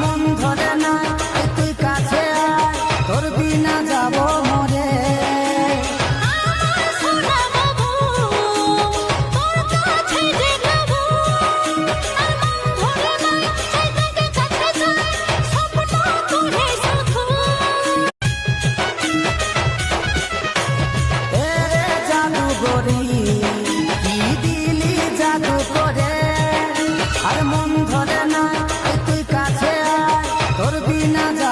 মন ধরে না তুই কাছে আয় তোর বিনা যাব করবি না